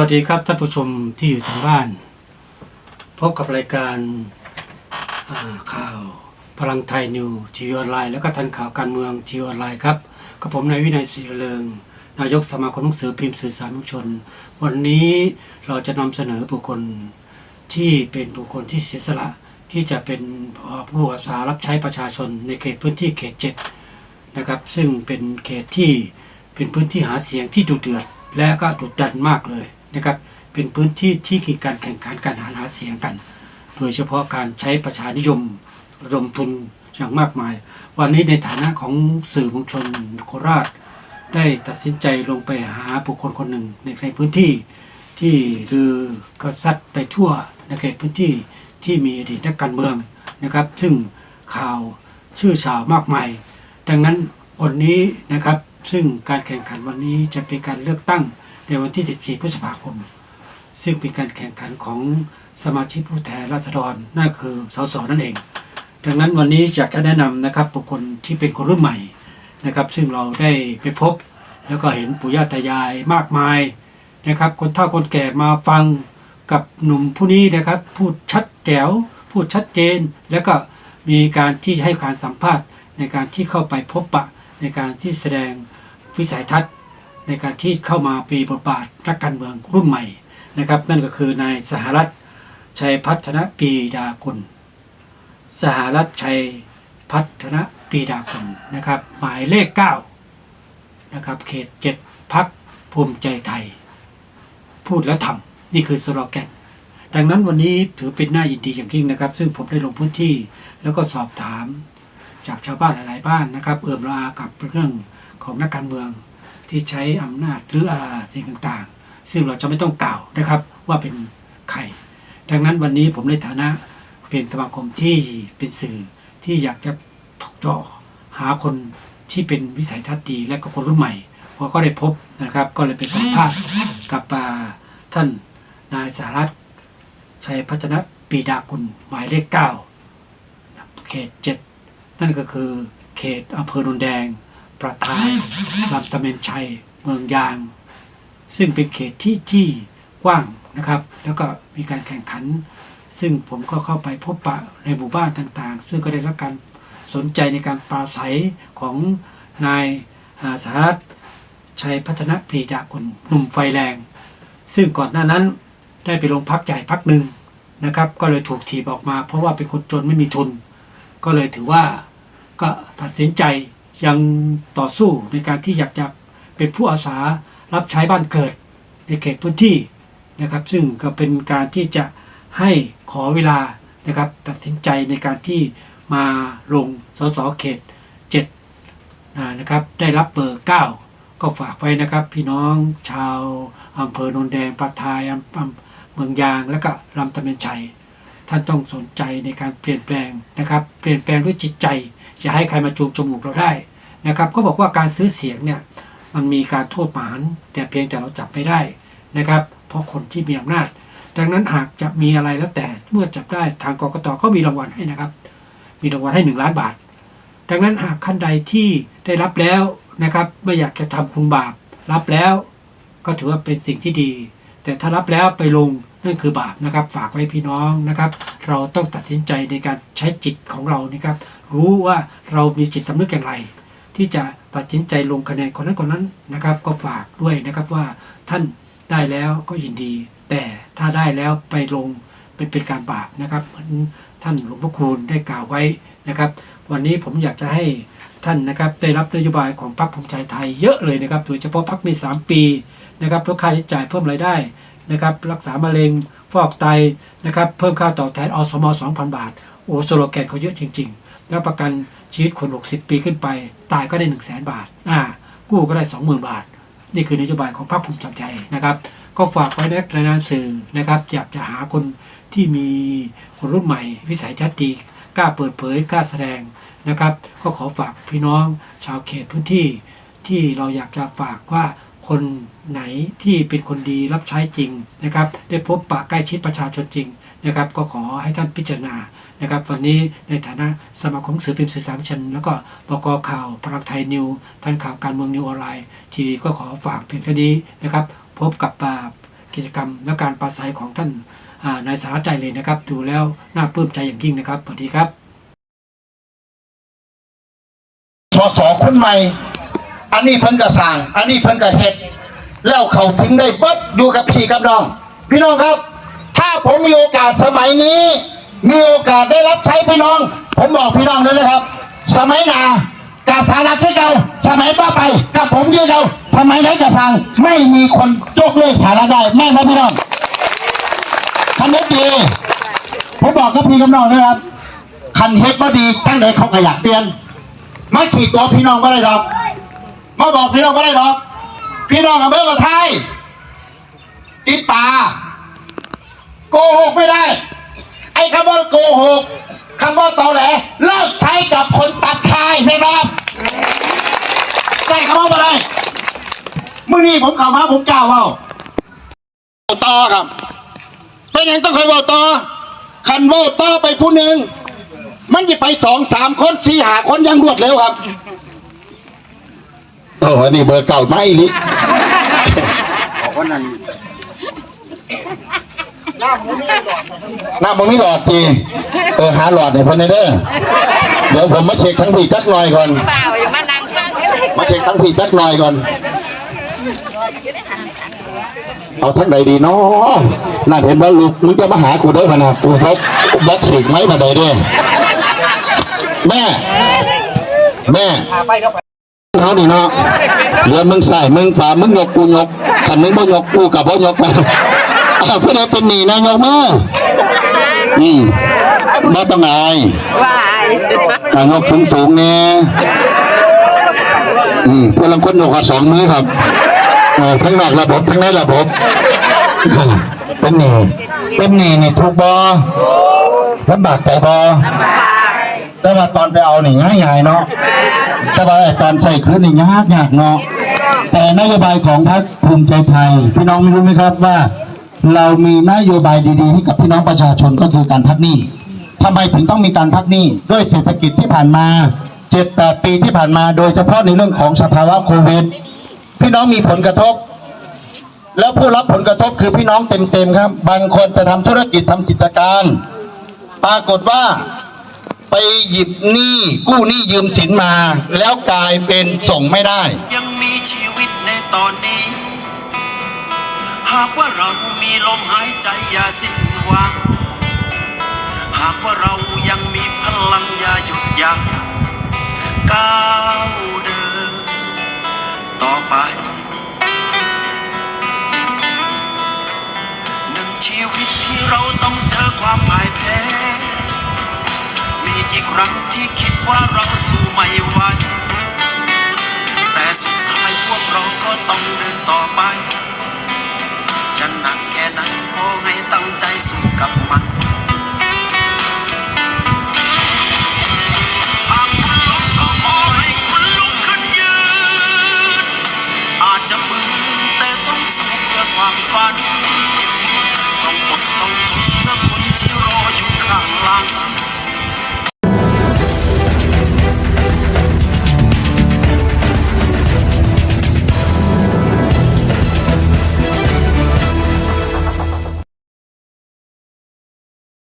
วัสดีครับท่านผู้ชมที่อยู่ทางบ้าน พบกับรายการาข่าวพลังไทยนิวทีวีออนไลน์ แล้วก็ทันข่าวการเมืองทีวีออนไลน์ครับกับผมนายวินัยศรีเริง นายกสมาคมหนังสือพิมพ์สื่อสารมวลชน วันนี้เราจะนำเสนอบุคคลที่เป็นบุคคลที่เสียสละที่จะเป็นผู้อาสารับใช้ประชาชนในเขตพื้นที่เขตเจ็ดนะครับ ซึ่งเป็นเขตที่เป็นพื้นที่หาเสียงที่ดุเดือดและก็ดุดันมากเลย นะครับ เป็นพื้นที่ที่มีการแข่งขันการหาหาเสียงกัน โดยเฉพาะการใช้ประชานิยมระดมทุนอย่างมากมาย วันนี้ในฐานะของสื่อมวลชนโคราช ได้ตัดสินใจลงไปหาบุคคลคนหนึ่งในในพื้นที่ที่ลือกระซัดไปทั่วในเขตพื้นที่ที่มีอดีตนักการเมืองนะครับ ซึ่งข่าวชื่อชาวมากมาย ดังนั้นวันนี้นะครับซึ่งการแข่งขันวันนี้จะเป็นการเลือกตั้ง ในวันที่ 14 พฤษภาคม ซึ่งเป็นการแข่งขันของสมาชิกผู้แทนราษฎรนั่นคือสสนั่นเอง ดังนั้นวันนี้อยากจะแนะนำนะครับบุคคลที่เป็นคนรุ่นใหม่นะครับ ซึ่งเราได้ไปพบ แล้วก็เห็นปู่ย่าตายายมากมายนะครับ คนเฒ่าคนแก่มาฟังกับหนุ่มผู้นี้นะครับ พูดชัดแจ๋วพูดชัดเจน แล้วก็มีการที่ให้การสัมภาษณ์ในการที่เข้าไปพบปะในการที่แสดงวิสัยทัศน์ ในการที่เข้ามาปีบทบาทนักการเมืองรุ่นใหม่นะครับ นั่นก็คือนายสหรัฐชัยพัฒนปีดากุลสหรัฐชัยพัฒนปีดากุลนะครับ หมายเลข9นะครับเขตเจ็ดพักภูมิใจไทย พูดแล้วทำนี่คือสโลแกนดังนั้นวันนี้ถือเป็นหน้ายินดีอย่างยิ่งนะครับ ซึ่งผมได้ลงพื้นที่แล้วก็สอบถามจากชาวบ้านหลายๆบ้านนะครับ เอื่อมระอากับเรื่องของนักการเมือง ที่ใช้อำนาจหรืออะไรสิ่งต่างๆ ซึ่งเราจะไม่ต้องกล่าวนะครับว่าเป็นใคร ดังนั้นวันนี้ผมในฐานะเป็นสมาคมที่เป็นสื่อที่อยากจะเจาะหาคนที่เป็นวิสัยทัศน์ดีและก็คนรุ่นใหม่พอก็ได้พบนะครับ ก็เลยเป็นสัมภาษณ์กับท่านนายสารัตชัยพัฒนปีดากุลหมายเลขเก้าเขตเจ็ดนั่นก็คือเขตอำเภอโนนแดง ประทายลำตะเมนชัย เมืองยาง ซึ่งเป็นเขตที่ที่กว้างนะครับ แล้วก็มีการแข่งขัน ซึ่งผมก็เข้าไปพบปะในหมู่บ้านต่างๆ ซึ่งก็ได้รับการสนใจในการปราศัยของนายอ่าสหรัฐชัยพัฒนปรีดากุลหนุ่มไฟแรง ซึ่งก่อนหน้านั้นได้ไปลงพักใหญ่พักหนึ่งนะครับ ก็เลยถูกถีบออกมา เพราะว่าเป็นคนจนไม่มีทุน ก็เลยถือว่าก็ตัดสินใจ ยังต่อสู้ในการที่อยากจะเป็นผู้อาสารับใช้บ้านเกิดในเขตพื้นที่นะครับ ซึ่งก็เป็นการที่จะให้ขอเวลานะครับ ตัดสินใจในการที่มาลงสสเขต7นะนะครับ ได้รับเบอร์ 9 ก็ฝากไว้นะครับ พี่น้องชาวอำเภอโนนแดงปะทายอำอเมืองยางและก็ลำตะเมนชัย ท่านต้องสนใจในการเปลี่ยนแปลงนะครับ เปลี่ยนแปลงด้วยจิตใจ อย่าให้ใครมาจูงจมูกเราได้นะครับก็บอกว่าการซื้อเสียงเนี่ยมันมีการโทษหมานแต่เพียงแต่เราจับไม่ได้นะครับ เพราะคนที่มีอำนาจ ดังนั้นหากจะมีอะไรแล้วแต่เมื่อจับได้ทางกกตก็มีรางวัลให้นะครับ มีรางวัลให้หนึ่งล้านบาท ดังนั้นหากขั้นใดที่ได้รับแล้วนะครับไม่อยากจะทำคุณบาป รับแล้วก็ถือว่าเป็นสิ่งที่ดี แต่ถ้ารับแล้วไปลงนั่นคือบาปนะครับ ฝากไว้พี่น้องนะครับ เราต้องตัดสินใจในการใช้จิตของเรานะครับ รู้ว่าเรามีจิตสำนึกอย่างไร ที่จะตัดสินใจลงคะแนนคนนั้นคนนั้นนะครับ ก็ฝากด้วยนะครับว่าท่านได้แล้วก็ยินดี แต่ถ้าได้แล้วไปลงเป็นเป็นการบาปนะครับ เหมือนท่านหลวงพ่อคูณได้กล่าวไว้นะครับ วันนี้ผมอยากจะให้ท่านนะครับได้รับนโยบายของพรรคภูมิใจไทยเยอะเลยนะครับ โดยเฉพาะพรรคมี 3 ปีนะครับลดค่าใช้จ่ายเพิ่มรายได้นะครับ รักษามะเร็งฟอกไตนะครับ เพิ่มค่าตอบแทนอสม 2,000 บาท โอ้สโลแกนเขาเยอะจริง ๆ แล้วประกันชีวิตคน 60 ปีขึ้นไป ตายก็ได้ 1 0 0 0 0แบาท อ่า กู้ก็ได้ 20,000 บาท นี่คือนโยบายของพรรคภูมิใจไทยนะครับ ก็ฝากไว้ในรายงานสื่อนะครับอยากจะหาคนที่มีคนรุ่นใหม่ วิสัยทัศน์ดีกล้าเปิดเผยกล้าแสดงนะครับ ก็ขอฝากพี่น้องชาวเขตพื้นที่ ที่เราอยากจะฝากว่าคนไหนที่เป็นคนดีรับใช้จริงนะครับ ได้พบปะใกล้ชิดประชาชนจริง นะครับก็ขอให้ท่านพิจารณานะครับวันนี้ในฐานะสมาคมสื่อพิมพ์สื่อสารชน แล้วก็บกข่าวพลังไทยนิวทันข่าวการเมืองนิวออนไลน์ทีวีก็ขอฝากเพียงเท่านี้นะครับพบกับปากิจกรรมและการปราศัยของท่านนายสาระใจเลยนะครับดูแล้วน่าปลื้มใจอย่างยิ่งนะครับสวัสดีครับสสคนใหม่ อันนี้เพิ่นกระสั่งอันนี้เพิ่นกระเฮ็ดแล้วเขาถึงได้เบิดดูกับพี่กับน้อง พี่น้องครับ ถ้าผมมีโอกาสสมัยนี้ มีโอกาสได้รับใช้พี่น้อง ผมบอกพี่น้องเลยนะครับ สมัยหนากาสารักที่เก่าสมัยต่อไปกับผมที่เก่าสมัยไหนกระสั่งไม่มีคนยกเลิกสาระได้แม่นไหมพี่น้องคันเฮ็ดดีผมบอกกับพี่กับน้องเลยครับคันเฮ็ดบ่ดีตั้งแต่เขาก็อยากเปลี่ยนมาขีดตัวพี่น้องไม่ได้หรอกมาบอกพี่น้องไม่ได้หรอกพี่น้องอำเภอกับไทยติดป่า โกหกไม่ได้ ไอ้คำว่าโกหกคำว่าตอแหลเลิกใช้กับคนตัดทายไม่รับใช่คำว่าอะไรเมื่อนี้ผมเข้ามาผมกล่าวว่าต่อครับเป็นยังต้องเคยว่าต่อคันว่าต่อไปผู้หนึ่งมันจะไปสองสามคนสี่หาคนยังรวดเร็วครับโอ้อันนี้เบอร์เก่าไม่ลิหน้ามึ งไม่หลอดทีเออหาหลอดให้เพ่นเด้อเดี๋ยวผมมาเช็คทั้งผีจักหน่อยก่อน เปล่าอย่ามานั่งฟังเลยมาเช็คทั้งผีจักหน่อยก่อน เอาทั้งใดดีเนาะน่าเห็นว่าลูกมึงจะมาหากูได้พะนะกูพบวัดถึกไหมมาใดเด้อแม่ แม่เขานี่เนาะเดี๋ยวมึงใส่มึงฝ่ามึงยกกูยกขันมึงบ่ยกกูกับบ่ยกไป อ้าวเพื่อนเป็นหนีนะยกมืออืมบ่ต้องอายวายอ่ายกสูงสูงๆเนี่ยอืมเพื่อนลังคนยกกับสองมือครับเออทั้งนอกระบบทั้งในระบบเออเป็นหนีเป็นหนีนี่ถูกบ่ลำบากใจบ่แต่ว่าตอนไปเอานี่ง่ายๆเนาะแต่ว่าไอ้ตอนใส่คืนนี่ยากยากเนาะแต่นโยบายของพรรคภูมิใจไทยพี่น้องรู้ไหมครับว่า เรามีนโยบายดีๆให้กับพี่น้องประชาชนก็คือการพักหนี้ทำไมถึงต้องมีการพักหนี้ด้วยเศรษฐกิจที่ผ่านมา7-8ปีที่ผ่านมา โดยเฉพาะในเรื่องของสภาวะโควิดพี่น้องมีผลกระทบ แล้วผู้รับผลกระทบคือพี่น้องเต็มๆครับ บางคนจะทำธุรกิจทำกิจการ ปรากฏว่าไปหยิบหนี้กู้หนี้ยืมสินมา แล้วกลายเป็นส่งไม่ได้ ยังมีชีวิตในตอนนี้ หากว่าเรามีลมหายใจอย่าสิ้นหวัง หากว่าเรายังมีพลังอย่าหยุดยัง้งก้าวเดินต่อไปหนึ่งชีวิตที่เราต้องเจอความพ่ายแพ้ มีกี่ครั้งที่คิดว่าเราสู้ไม่ไหวแต่สุดท้ายพวกเราก็ต้องเดินต่อไป